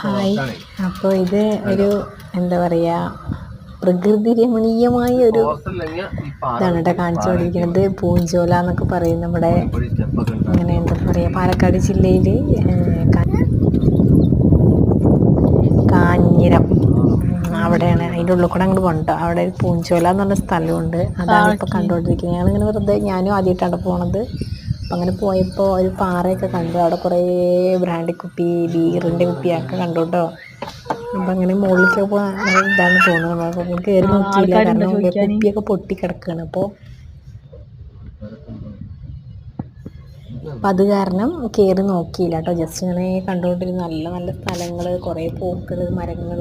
Hi. അപ്പോൾ ഇത് ഒരു എന്താ പറയുക പ്രകൃതി രമണീയമായ ഒരു ഇതാണ് കേട്ടോ കാണിച്ചുകൊണ്ടിരിക്കുന്നത് പൂഞ്ചോല എന്നൊക്കെ പറയും നമ്മുടെ അങ്ങനെ എന്താ പറയുക പാലക്കാട് ജില്ലയിൽ കാഞ്ഞിരം. അവിടെയാണ്. അതിന്റെ ഉള്ളിൽ കൂടെ അങ്ങോട്ട് പോകണ്ട അവിടെ ഒരു പൂഞ്ചോല എന്ന് പറഞ്ഞ സ്ഥലമുണ്ട്. അതാണ് ഇപ്പോൾ കണ്ടുകൊണ്ടിരിക്കുന്നത്. ഞങ്ങളിങ്ങനെ വെറുതെ ഞാനും ആദ്യമായിട്ടാണ് പോണത്. അപ്പം അങ്ങനെ പോയപ്പോൾ ഒരു പാറയൊക്കെ കണ്ടു. അവിടെ കുറേ ബ്രാൻഡ് കുപ്പി ബീറിന്റെ കുപ്പിയൊക്കെ കണ്ടു കേട്ടോ. അപ്പം അങ്ങനെ മുകളിലേക്ക് പോകാൻ ഇതാണ് തോന്നുന്നത്. അപ്പോൾ കയറി നോക്കിയില്ല. കാരണം കുപ്പിയൊക്കെ പൊട്ടി കിടക്കുകയാണ് അപ്പോൾ അപ്പം അത് കാരണം കയറി നോക്കിയില്ല കേട്ടോ. ജസ്റ്റ് ഇങ്ങനെ കണ്ടുകൊണ്ടിരുന്ന. നല്ല നല്ല സ്ഥലങ്ങൾ കുറേ പൂക്കൾ മരങ്ങൾ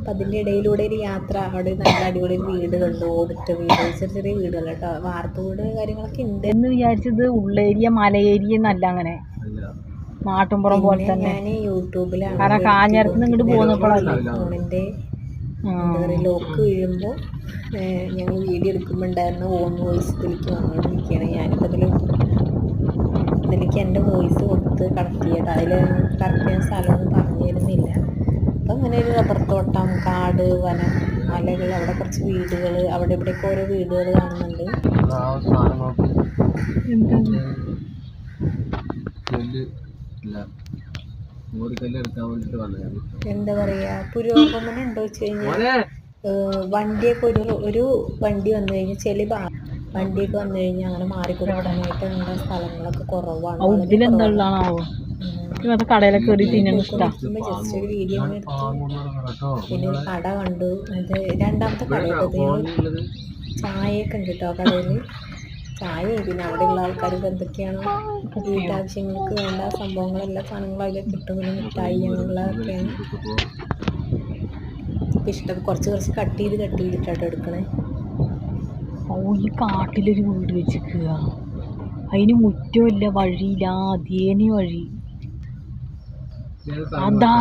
അപ്പം അതിന്റെ ഇടയിലൂടെ ഒരു യാത്ര അവിടെ നല്ല അടിപൊളി വീട് കണ്ടു ഓടിട്ട വീട് ചെറിയ ചെറിയ വീടുകൾ കേട്ടോ. വാർത്ത വീട് കാര്യങ്ങളൊക്കെ ഉണ്ട്. എന്ന് വിചാരിച്ചത് ഉള്ളേരിയ മലയേരിയ എന്നല്ല അങ്ങനെ. നാട്ടുംപുറം പോലെ തന്നെ. ഞാൻ യൂട്യൂബിലാണ് കാരണം കാഞ്ഞിരത്ത് ഇങ്ങോട്ട് പോകുന്നപ്പോഴല്ലേ? ഫോണിന്റെ ആ. എന്താ പറയുക ലോക്ക് വീഴുമ്പോൾ ഞങ്ങൾ വീഡിയോ എടുക്കുമ്പോണ്ടായിരുന്നു ഓൺ വോയിസ് ഇതിലേക്ക് വന്നുകൊണ്ടിരിക്കുകയാണ് ഞാനിപ്പോൾ ഇതിൽ ഇതിലേക്ക് എന്റെ വോയിസ് കൊടുത്ത് കണക്ട് ചെയ്യട്ടെ അതിൽ കറക്റ്റ് ചെയ്യാൻ സ്ഥലമൊന്നും പറഞ്ഞു തരുന്നില്ല. അങ്ങനെ ഒരു റബ്ബർ തോട്ടം കാട് വനം മലകൾ അവിടെ കുറച്ച് വീടുകൾ അവിടെ ഇവിടെയൊക്കെ ഓരോ വീടുകൾ കാണുന്നുണ്ട്. എന്താ പറയാ പുരോഗമനം ഉണ്ടോ വെച്ച് കഴിഞ്ഞാൽ വണ്ടിയൊക്കെ ഒരു ഒരു വണ്ടി വന്നു കഴിഞ്ഞാൽ ചെളി വണ്ടിയൊക്കെ വന്നു കഴിഞ്ഞാൽ അങ്ങനെ മാറിക്കൊടുക്കാനായിട്ടുള്ള സ്ഥലങ്ങളൊക്കെ കുറവാണ്? അത് കടയിലൊക്കെ കയറി തിന്നാൻ ഇഷ്ടാ. ഇരിക്കുമ്പോ ജസ്റ്റ് ഒരു വീഡിയോ എടുത്തു പിന്നെ ഒരു കട കണ്ടു. അത് രണ്ടാമത്തെ ചായയൊക്കെ ഉണ്ട് കേട്ടോ കടയിൽ ചായ പിന്നെ അവിടെയുള്ള ആൾക്കാർക്ക് എന്തൊക്കെയാണോ വീട്ടാവശ്യങ്ങൾക്ക് വേണ്ട സംഭവങ്ങളെല്ലാം സാധനങ്ങളും അതിൽ കിട്ടും. പിന്നെ മിഠായി അങ്ങനെയുള്ളതൊക്കെയാണ്. ഇപ്പം ഇഷ്ടം. കുറച്ച് കുറച്ച് കട്ട് ചെയ്ത് കട്ട് ചെയ്തിട്ടാട്ടോ എടുക്കണേ. ഓ ഈ കാട്ടിലൊരു വീട് വെച്ചിക്കുക അതിന് മുറ്റമില്ല വഴിയില്ല അതേനെ വഴി. അതാ